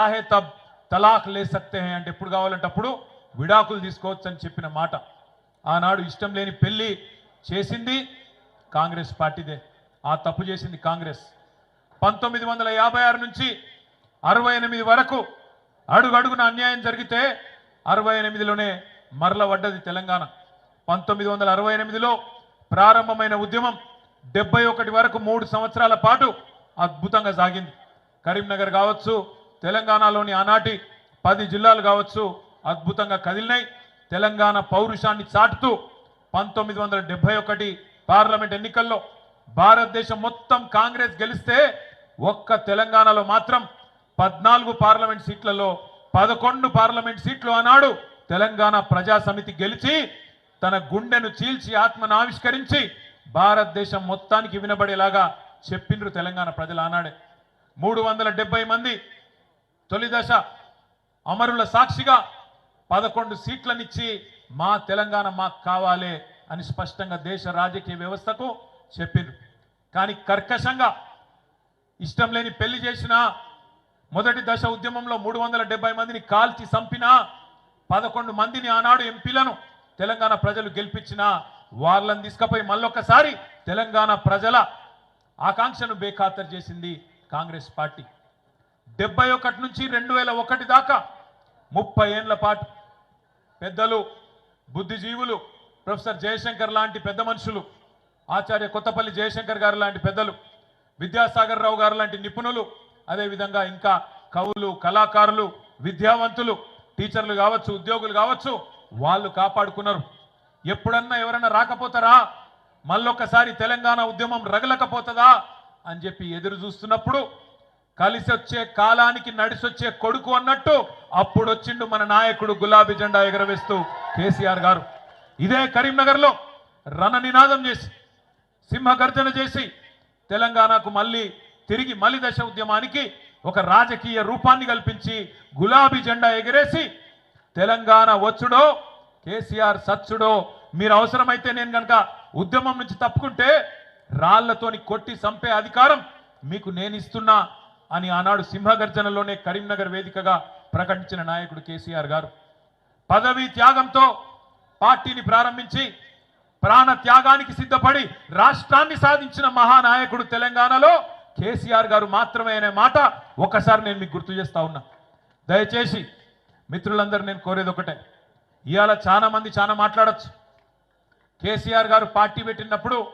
చాహే thumb తలాక్ లే సక్తే అంటే ఎప్పుడు కావాలంటే అప్పుడు విడాకులు తీసుకోవచ్చు అని చెప్పిన మాట. ఆనాడు ఇష్టం లేని పెళ్ళి చేసింది కాంగ్రెస్ పార్టీదే. ఆ తప్పు చేసింది కాంగ్రెస్. పంతొమ్మిది వందల యాభై ఆరు నుంచి అరవై ఎనిమిది వరకు అడుగడుగున అన్యాయం జరిగితే అరవై ఎనిమిదిలోనే మరల పడ్డది తెలంగాణ. పంతొమ్మిది వందల అరవై ఎనిమిదిలో ప్రారంభమైన ఉద్యమం డెబ్బై ఒకటి వరకు మూడు సంవత్సరాల పాటు అద్భుతంగా సాగింది. కరీంనగర్ కావచ్చు తెలంగాణలోని ఆనాటి పది జిల్లాలు కావచ్చు అద్భుతంగా కదిలినాయి. తెలంగాణ పౌరుషాన్ని చాటుతూ పంతొమ్మిది వందల డెబ్బై ఒకటి పార్లమెంట్ ఎన్నికల్లో భారతదేశం మొత్తం కాంగ్రెస్ గెలిస్తే ఒక్క తెలంగాణలో మాత్రం పద్నాలుగు పార్లమెంట్ సీట్లలో పదకొండు పార్లమెంట్ సీట్లు ఆనాడు తెలంగాణ ప్రజా సమితి గెలిచి తన గుండెను చీల్చి ఆత్మను ఆవిష్కరించి భారతదేశం మొత్తానికి వినబడేలాగా చెప్పిండ్రు తెలంగాణ ప్రజలు ఆనాడే. మూడు వందల మంది తొలి దశ అమరుల సాక్షిగా పదకొండు సీట్లనిచ్చి మా తెలంగాణ మాకు కావాలి అని స్పష్టంగా దేశ రాజకీయ వ్యవస్థకు చెప్పిండ్రు. కానీ కర్కశంగా ఇష్టం లేని పెళ్ళి చేసిన మొదటి దశ ఉద్యమంలో మూడు వందల డెబ్బై మందిని కాల్చి చంపిన పదకొండు మందిని ఆనాడు ఎంపీలను తెలంగాణ ప్రజలు గెలిపించిన వాళ్ళని తీసుకపోయి మళ్ళొకసారి తెలంగాణ ప్రజల ఆకాంక్షను బేఖాతరు చేసింది కాంగ్రెస్ పార్టీ. డెబ్బై ఒకటి నుంచి రెండు వేల ఒకటి దాకా ముప్పై ఏండ్ల పాటు పెద్దలు బుద్ధిజీవులు ప్రొఫెసర్ జయశంకర్ లాంటి పెద్ద మనుషులు ఆచార్య కొత్తపల్లి జయశంకర్ గారు లాంటి పెద్దలు విద్యాసాగర్ రావు గారు లాంటి నిపుణులు అదేవిధంగా ఇంకా కవులు కళాకారులు విద్యావంతులు టీచర్లు కావచ్చు ఉద్యోగులు కావచ్చు వాళ్ళు కాపాడుకున్నారు. ఎప్పుడన్నా ఎవరన్నా రాకపోతారా? మళ్ళొక్కసారి తెలంగాణ ఉద్యమం రగలకపోతుందా? అని చెప్పి ఎదురు చూస్తున్నప్పుడు కలిసి వచ్చే కాలానికి నడిసొచ్చే కొడుకు అన్నట్టు అప్పుడు వచ్చిండు మన నాయకుడు గులాబీ జెండా ఎగరవేస్తూ కేసీఆర్ గారు. ఇదే కరీంనగర్లో రణ నినాదం చేసి సింహగర్జన చేసి తెలంగాణకు మళ్ళీ తిరిగి మలి దశ ఉద్యమానికి ఒక రాజకీయ రూపాన్ని కల్పించి గులాబీ జెండా ఎగరేసి తెలంగాణ వచ్చుడో కేసీఆర్ సచ్చుడో మీరు అవసరమైతే నేను కనుక ఉద్యమం నుంచి తప్పుకుంటే రాళ్ళతోని కొట్టి చంపే అధికారం మీకు నేను ఇస్తున్నా. అని ఆనాడు సింహగర్జనలోనే కరీంనగర్ వేదికగా ప్రకటించిన నాయకుడు కేసీఆర్ గారు. పదవి త్యాగంతో పార్టీని ప్రారంభించి ప్రాణ త్యాగానికి సిద్ధపడి రాష్ట్రాన్ని సాధించిన మహానాయకుడు తెలంగాణలో కేసీఆర్ గారు మాత్రమే అనే మాట ఒకసారి నేను మీకు గుర్తు చేస్తా ఉన్నా. దయచేసి మిత్రులందరూ నేను కోరేది ఒకటే. ఇవాళ చాలా మంది చాలా మాట్లాడొచ్చు. కేసీఆర్ గారు పార్టీ పెట్టినప్పుడు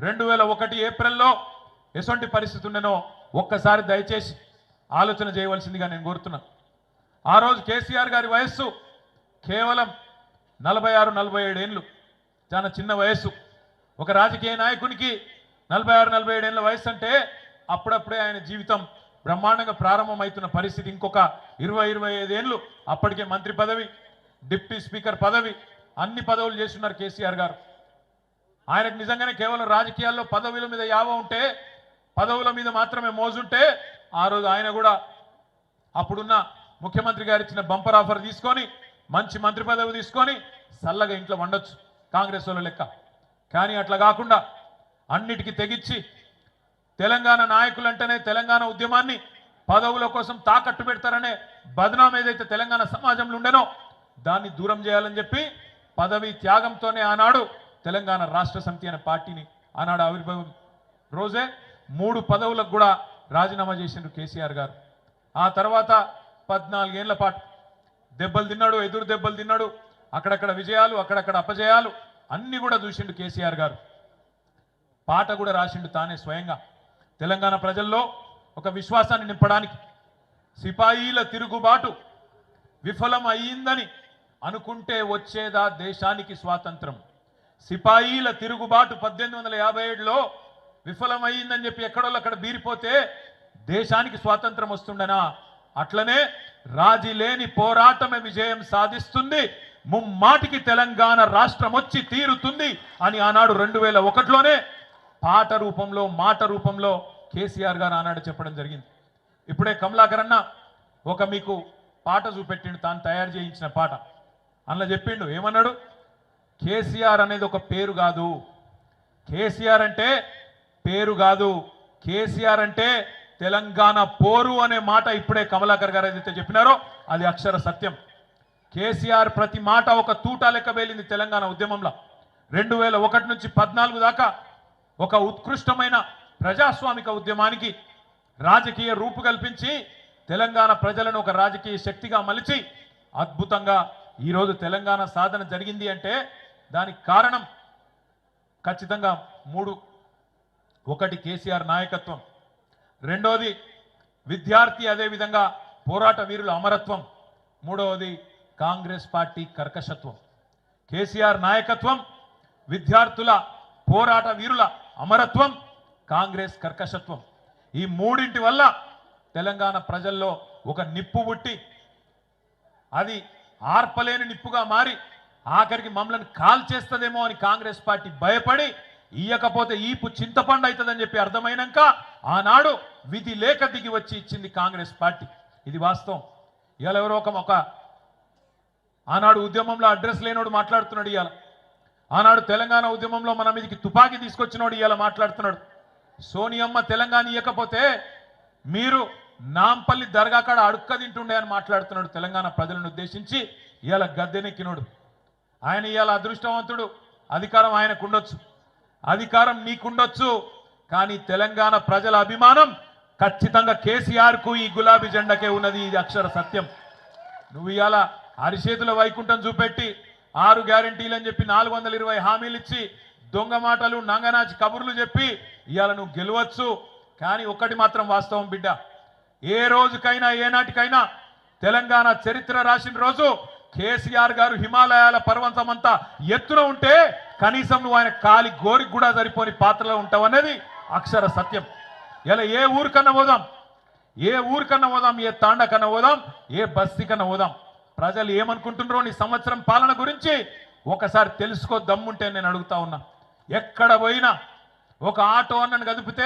రెండు వేల ఒకటి ఏప్రిల్లో ఎటువంటి పరిస్థితి ఉండేనో ఒక్కసారి దయచేసి ఆలోచన చేయవలసిందిగా నేను కోరుతున్నా. ఆ రోజు కేసీఆర్ గారి వయస్సు కేవలం నలభై ఆరు నలభై ఏడు చాలా చిన్న వయస్సు. ఒక రాజకీయ నాయకునికి నలభై ఆరు నలభై ఏడేళ్ళ వయసు అంటే అప్పుడప్పుడే ఆయన జీవితం బ్రహ్మాండంగా ప్రారంభమవుతున్న పరిస్థితి. ఇంకొక ఇరవై ఇరవై ఐదేళ్ళు అప్పటికే మంత్రి పదవి డిప్యూటీ స్పీకర్ పదవి అన్ని పదవులు చేస్తున్నారు కేసీఆర్ గారు. ఆయనకు నిజంగానే కేవలం రాజకీయాల్లో పదవుల మీద యావ ఉంటే పదవుల మీద మాత్రమే మోజుంటే ఆ రోజు ఆయన కూడా అప్పుడున్న ముఖ్యమంత్రి గారు ఇచ్చిన బంపర్ ఆఫర్ తీసుకొని మంచి మంత్రి పదవి తీసుకొని చల్లగా ఇంట్లో వండొచ్చు కాంగ్రెస్ వాళ్ళ లెక్క. కానీ అట్లా కాకుండా అన్నిటికీ తెగిచ్చి తెలంగాణ నాయకులంటేనే తెలంగాణ ఉద్యమాన్ని పదవుల కోసం తాకట్టు పెడతారనే బదనాం ఏదైతే తెలంగాణ సమాజంలో ఉండేనో దాన్ని దూరం చేయాలని చెప్పి పదవి త్యాగంతోనే ఆనాడు తెలంగాణ రాష్ట్ర సమితి అనే పార్టీని ఆనాడు ఆవిర్భావం రోజే మూడు పదవులకు కూడా రాజీనామా చేసిండ్రు కేసీఆర్ గారు. ఆ తర్వాత పద్నాలుగేళ్ళ పాటు దెబ్బలు తిన్నాడు ఎదురు దెబ్బలు తిన్నాడు అక్కడక్కడ విజయాలు అక్కడక్కడ అపజయాలు అన్నీ కూడా చూసిండు కేసీఆర్ గారు. పాట కూడా రాసిండు తానే స్వయంగా. తెలంగాణ ప్రజల్లో ఒక విశ్వాసాన్ని నింపడానికి సిపాయిల తిరుగుబాటు విఫలం అయ్యిందని అనుకుంటే వచ్చేదా దేశానికి స్వాతంత్రం. సిపాయిల తిరుగుబాటు పద్దెనిమిది వందల యాభై ఏడులో విఫలమైందని చెప్పి ఎక్కడోళ్ళు అక్కడ బీరిపోతే దేశానికి స్వాతంత్రం వస్తుండనా? అట్లనే రాజీ లేని పోరాటమే విజయం సాధిస్తుంది. ముమ్మాటికి తెలంగాణ రాష్ట్రం వచ్చి తీరుతుంది అని ఆనాడు రెండు వేల ఒకటిలోనే పాట రూపంలో మాట రూపంలో కేసీఆర్ గారు ఆనాడు చెప్పడం జరిగింది. ఇప్పుడే కమలాకర్ అన్న ఒక మీకు పాట చూపెట్టిండు తాను తయారు చేయించిన పాట. అందులో చెప్పిండు ఏమన్నాడు? కేసీఆర్ అనేది ఒక పేరు కాదు. కేసీఆర్ అంటే పేరు కాదు. కేసీఆర్ అంటే తెలంగాణ పోరు అనే మాట ఇప్పుడే కమలాకర్ గారు ఏదైతే చెప్పినారో అది అక్షర సత్యం. కేసీఆర్ ప్రతి మాట ఒక తూట లెక్క వేలింది తెలంగాణ ఉద్యమంలో. రెండు వేల ఒకటి నుంచి పద్నాలుగు దాకా ఒక ఉత్కృష్టమైన ప్రజాస్వామిక ఉద్యమానికి రాజకీయ రూపు కల్పించి తెలంగాణ ప్రజలను ఒక రాజకీయ శక్తిగా మలిచి అద్భుతంగా ఈరోజు తెలంగాణ సాధన జరిగింది అంటే దానికి కారణం ఖచ్చితంగా మూడు ఒకటి కేసీఆర్ నాయకత్వం. రెండోది విద్యార్థి అదేవిధంగా పోరాట వీరుల అమరత్వం. మూడవది కాంగ్రెస్ పార్టీ కర్కశత్వం. కేసీఆర్ నాయకత్వం విద్యార్థుల పోరాట వీరుల అమరత్వం కాంగ్రెస్ కర్కశత్వం. ఈ మూడింటి వల్ల తెలంగాణ ప్రజల్లో ఒక నిప్పు పుట్టి అది ఆర్పలేని నిప్పుగా మారి ఆఖరికి మమ్మల్ని కాల్ చేస్తుందేమో అని కాంగ్రెస్ పార్టీ భయపడి ఇయ్యకపోతే ఈపు చింతపండు అవుతుందని చెప్పి అర్థమైనాక ఆనాడు విధి లేక దిగి వచ్చి ఇచ్చింది కాంగ్రెస్ పార్టీ. ఇది వాస్తవం. ఇవాళ ఎవరో ఒక ఒక ఆనాడు ఉద్యమంలో అడ్రస్ లేనోడు మాట్లాడుతున్నాడు ఇవాళ. ఆనాడు తెలంగాణ ఉద్యమంలో మన మీదకి తుపాకీ తీసుకొచ్చినోడు ఇవాళ మాట్లాడుతున్నాడు. సోనియమ్మ తెలంగాణ ఇవ్వకపోతే మీరు నాంపల్లి దర్గా కాడ అడుక్క తింటుండే అని మాట్లాడుతున్నాడు తెలంగాణ ప్రజలను ఉద్దేశించి ఇవాళ గద్దెనెక్కినోడు. ఆయన ఇవాళ అదృష్టవంతుడు. అధికారం ఆయనకు ఉండొచ్చు. అధికారం నీకుండొచ్చు కానీ తెలంగాణ ప్రజల అభిమానం ఖచ్చితంగా కేసీఆర్కు ఈ గులాబీ జెండకే ఉన్నది. ఇది అక్షర సత్యం. నువ్వు ఇవాళ అరిచేతుల వైకుంఠం చూపెట్టి ఆరు గ్యారంటీలు అని చెప్పి నాలుగు వందల ఇరవై హామీలు ఇచ్చి దొంగ మాటలు నంగనాచి కబుర్లు చెప్పి ఇవాళ నువ్వు గెలవచ్చు. కానీ ఒక్కటి మాత్రం వాస్తవం బిడ్డ. ఏ రోజుకైనా ఏనాటికైనా తెలంగాణ చరిత్ర రాసిన రోజు కేసీఆర్ గారు హిమాలయాల పర్వతమంతా ఎత్తున ఉంటే కనీసం నువ్వు ఆయన కాలి గోరికి కూడా సరిపోని పాత్రలో ఉంటావు అనేది అక్షర సత్యం. ఇలా ఏ ఊరికన్నా పోదాం. ఏ ఊరికన్నా పోదాం ఏ తాండకన్నా పోదాం ఏ బస్తీకన్నా పోదాం. ప్రజలు ఏమనుకుంటున్నారో నీ సంవత్సరం పాలన గురించి ఒకసారి తెలుసుకో దమ్ముంటే నేను అడుగుతా ఉన్నా. ఎక్కడ పోయినా ఒక ఆటో అన్నను కదిపితే